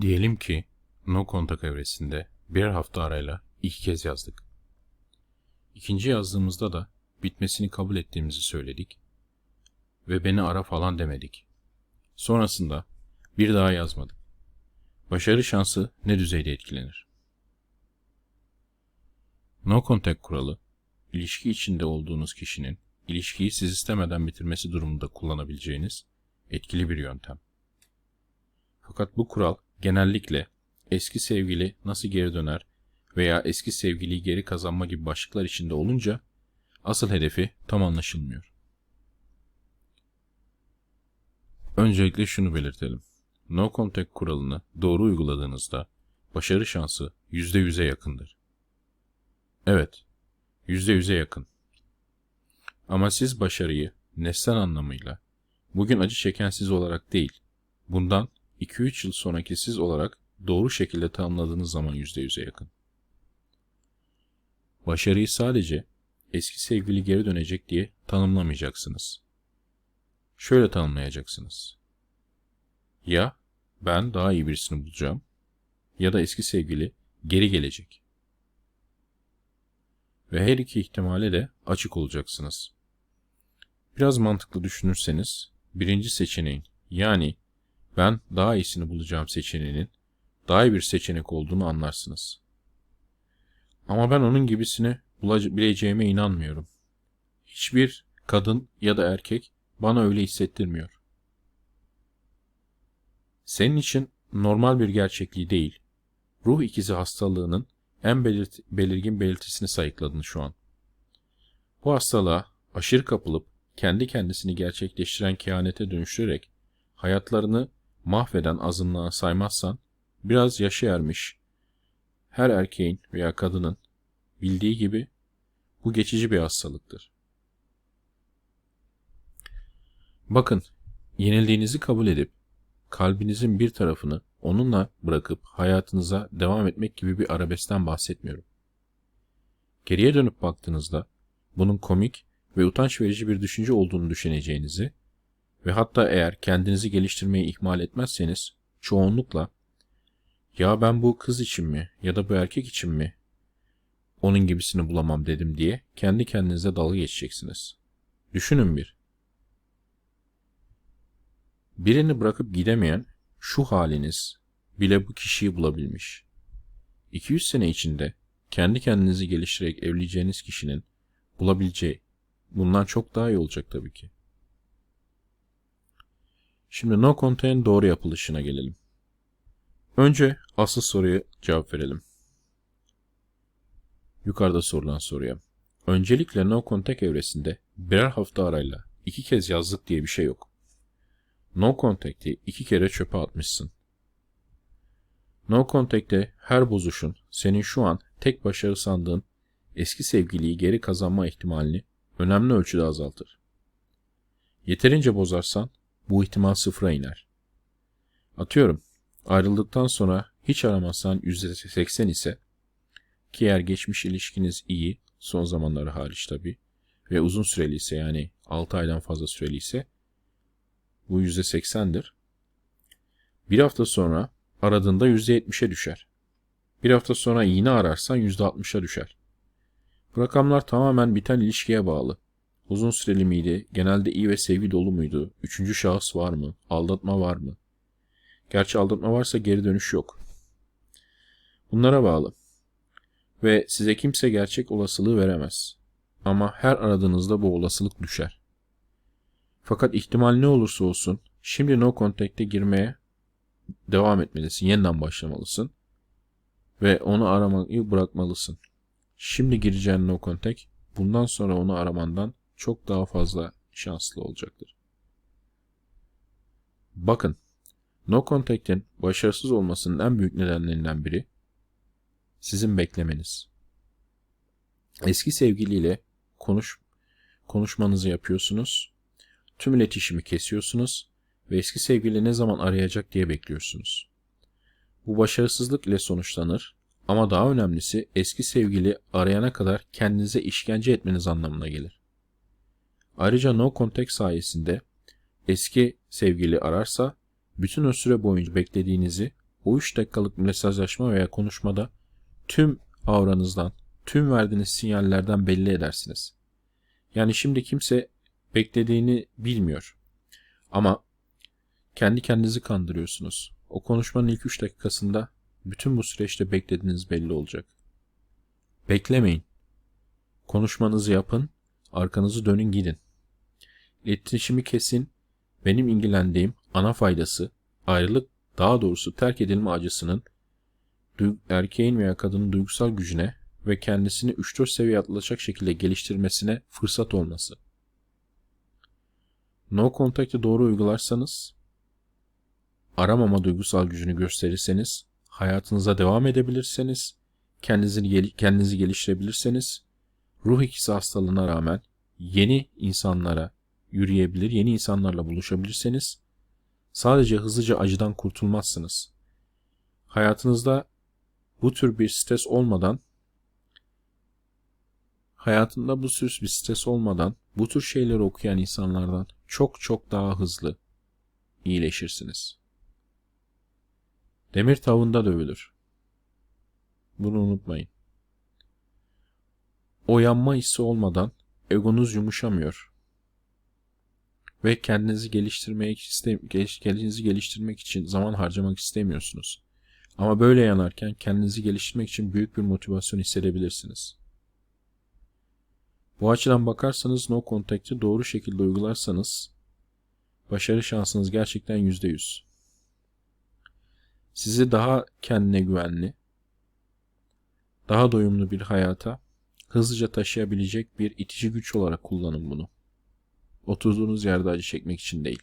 Diyelim ki no contact evresinde birer hafta arayla iki kez yazdık. İkinci yazdığımızda da bitmesini kabul ettiğimizi söyledik ve beni ara falan demedik. Sonrasında bir daha yazmadık. Başarı şansı ne düzeyde etkilenir? No contact kuralı, ilişki içinde olduğunuz kişinin ilişkiyi siz istemeden bitirmesi durumunda kullanabileceğiniz etkili bir yöntem. Fakat bu kural genellikle eski sevgili nasıl geri döner veya eski sevgiliyi geri kazanma gibi başlıklar içinde olunca asıl hedefi tam anlaşılmıyor. Öncelikle şunu belirtelim. No contact kuralını doğru uyguladığınızda başarı şansı %100'e yakındır. Evet, %100'e yakın. Ama siz başarıyı nesnel anlamıyla bugün acı çeken siz olarak değil, bundan 2-3 yıl sonraki siz olarak doğru şekilde tanımladığınız zaman %100'e yakın. Başarıyı sadece eski sevgili geri dönecek diye tanımlamayacaksınız. Şöyle tanımlayacaksınız. Ya ben daha iyi birisini bulacağım ya da eski sevgili geri gelecek. Ve her iki ihtimale de açık olacaksınız. Biraz mantıklı düşünürseniz birinci seçeneğin yani ben daha iyisini bulacağım seçeneğinin daha iyi bir seçenek olduğunu anlarsınız. Ama ben onun gibisini bulabileceğime inanmıyorum. Hiçbir kadın ya da erkek bana öyle hissettirmiyor. Senin için normal bir gerçekliği değil, ruh ikizi hastalığının en belirt belirgin belirtisini sayıkladın şu an. Bu hastalığa aşırı kapılıp kendi kendisini gerçekleştiren kehanete dönüştürerek hayatlarını mahveden azınlığa saymazsan biraz yaşı ermiş her erkeğin veya kadının bildiği gibi bu geçici bir hastalıktır. Bakın, yenildiğinizi kabul edip kalbinizin bir tarafını onunla bırakıp hayatınıza devam etmek gibi bir arabesten bahsetmiyorum. Geriye dönüp baktığınızda bunun komik ve utanç verici bir düşünce olduğunu düşüneceğinizi ve hatta eğer kendinizi geliştirmeyi ihmal etmezseniz çoğunlukla ya ben bu kız için mi ya da bu erkek için mi onun gibisini bulamam dedim diye kendi kendinize dalga geçeceksiniz. Düşünün bir. Birini bırakıp gidemeyen şu haliniz bile bu kişiyi bulabilmiş. 200 sene içinde kendi kendinizi geliştirerek evleneceğiniz kişinin bulabileceği bundan çok daha iyi olacak tabii ki. Şimdi no content'in doğru yapılışına gelelim. Önce asıl soruya cevap verelim. Yukarıda sorulan soruya. Öncelikle no contact evresinde birer hafta arayla iki kez yazdık diye bir şey yok. No contact'i iki kere çöpe atmışsın. No contact'te her bozuşun senin şu an tek başarı sandığın eski sevgiliyi geri kazanma ihtimalini önemli ölçüde azaltır. Yeterince bozarsan bu ihtimal sıfıra iner. Atıyorum, ayrıldıktan sonra hiç aramazsan %80 ise ki eğer geçmiş ilişkiniz iyi, son zamanları hariç tabi ve uzun süreli ise yani 6 aydan fazla süreli ise bu %80'dir. Bir hafta sonra aradığında %70'e düşer. Bir hafta sonra yine ararsan %60'a düşer. Bu rakamlar tamamen biten ilişkiye bağlı. Uzun süreli miydi? Genelde iyi ve sevgi dolu muydu? Üçüncü şahıs var mı? Aldatma var mı? Gerçi aldatma varsa geri dönüş yok. Bunlara bağlı. Ve size kimse gerçek olasılığı veremez. Ama her aradığınızda bu olasılık düşer. Fakat ihtimal ne olursa olsun şimdi no contact'e girmeye devam etmelisin. Yeniden başlamalısın. Ve onu aramayı bırakmalısın. Şimdi gireceğin no contact bundan sonra onu aramandan çok daha fazla şanslı olacaktır. Bakın, no contact'in başarısız olmasının en büyük nedenlerinden biri sizin beklemeniz. Eski sevgiliyle konuş konuşmanızı yapıyorsunuz. Tüm iletişimi kesiyorsunuz ve eski sevgili ne zaman arayacak diye bekliyorsunuz. Bu başarısızlık ile sonuçlanır ama daha önemlisi eski sevgili arayana kadar kendinize işkence etmeniz anlamına gelir. Ayrıca no contact sayesinde eski sevgili ararsa bütün o süre boyunca beklediğinizi o 3 dakikalık mesajlaşma veya konuşmada tüm avranızdan, tüm verdiğiniz sinyallerden belli edersiniz. Yani şimdi kimse beklediğini bilmiyor. Ama kendi kendinizi kandırıyorsunuz. O konuşmanın ilk 3 dakikasında bütün bu süreçte beklediğiniz belli olacak. Beklemeyin. Konuşmanızı yapın, arkanızı dönün gidin. İletişimi kesin. Benim ilgilendiğim ana faydası ayrılık daha doğrusu terk edilme acısının erkeğin veya kadının duygusal gücüne ve kendisini 3-4 seviye atlatacak şekilde geliştirmesine fırsat olması. No contact'ı doğru uygularsanız, aramama duygusal gücünü gösterirseniz, hayatınıza devam edebilirseniz, kendinizi, kendinizi geliştirebilirseniz, ruh ikisi hastalığına rağmen yeni insanlara yürüyebilir, yeni insanlarla buluşabilirseniz, sadece hızlıca acıdan kurtulmazsınız. Hayatınızda bu tür bir stres olmadan hayatında bu tür bir stres olmadan bu tür şeyleri okuyan insanlardan çok çok daha hızlı iyileşirsiniz. Demir tavında dövülür. Bunu unutmayın. O yanma hissi olmadan egonuz yumuşamıyor. Ve kendinizi geliştirmek iste geliş- kendinizi geliştirmek için zaman harcamak istemiyorsunuz. Ama böyle yanarken kendinizi geliştirmek için büyük bir motivasyon hissedebilirsiniz. Bu açıdan bakarsanız no contact'i doğru şekilde uygularsanız başarı şansınız gerçekten %100. Sizi daha kendine güvenli, daha doyumlu bir hayata hızlıca taşıyabilecek bir itici güç olarak kullanın bunu. Oturduğunuz yerde acı çekmek için değil.